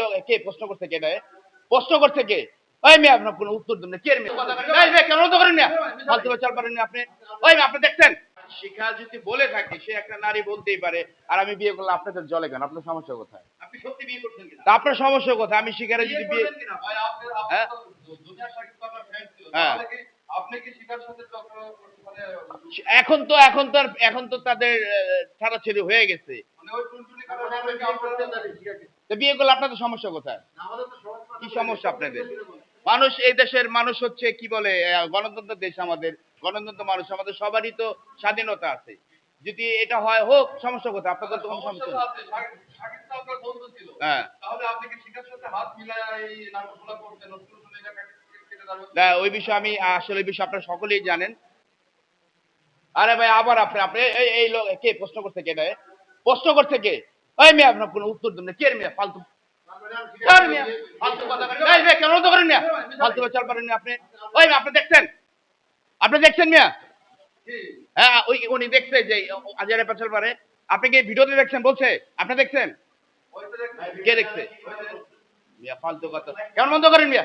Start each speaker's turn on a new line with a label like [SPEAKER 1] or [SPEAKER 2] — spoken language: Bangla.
[SPEAKER 1] লোক কে প্রশ্ন করছে কে এটা প্রশ্ন করছে কে? ওই মেয়ে আপনার কোনো উত্তর দেন না। কে মেয়ে? কেন তো করেন না? ফালতু চাল পারেন না আপনি। ওই মেয়ে আপনি দেখছেন? শিখা যদি বলে থাকে সে একটা নারী বলতেই পারে। আর আমি বিয়ে করলে আপনাদের জলে কেন? আপনার সমস্যা কোথায়?
[SPEAKER 2] আপনি সত্যি বিয়ে করছেন কিনা?
[SPEAKER 1] আপনার সমস্যা কোথায়? আমি শিখারে যদি বিয়ে হ্যাঁ? হ্যাঁ।
[SPEAKER 2] মানে
[SPEAKER 1] এখন তো এখন তো এখন তো তাদের ছাড়াছাড়ি হয়ে গেছে।
[SPEAKER 2] মানে
[SPEAKER 1] বিয়ে করলে আপনাদের সমস্যা কোথায়? কি সমস্যা আপনাদের? মানুষ এই দেশের মানুষ হচ্ছে কি বলে গণতন্ত্র দেশ আমাদের। গণতন্ত্র মানুষ আমাদের সবারই তো স্বাধীনতা আছে। যদি এটা হয় হোক সমস্যা কোথায়? আপনাদের তো কোনো সমস্যা হ্যাঁ। ওই বিষয়ে আমি আসলে বিষয়ে আপনারা সকলেই জানেন। আরে ভাই, আবার আপনি আপনি, এই লোক, কে, প্রশ্ন করছে কে এটা প্রশ্ন করছে কে? ওই মেয়ে, আপনার কোনো উত্তর দেন না। কে মেয়ে? ফালতু। কেন তো করেন ফালতু পারেন আপনি। ওই আপনি দেখছেন? আপনি দেখছেন মিয়া? হ্যাঁ ওই উনি দেখছে যে পারে। আপনি কি ভিডিওতে দেখছেন? বলছে। আপনি
[SPEAKER 2] দেখছেন?
[SPEAKER 1] কে দেখছে? মিয়া ফালতু কথা। কেমন বন্ধ করেন মিয়া?